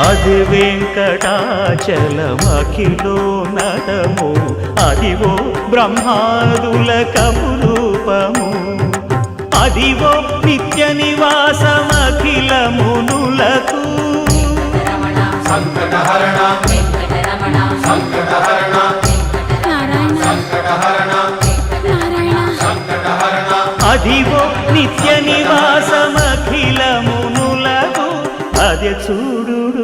అది వెంకటాచలమఖిలో నటము. అదివో బ్రహ్మాదుల కపురూపము. అదివో నిత్య నివాసమఖిల మునులకు రమణ సంకటహరణ. సంకటహరణ. అదివో నిత్య నివాసమఖిల మునులకు అదే చూడు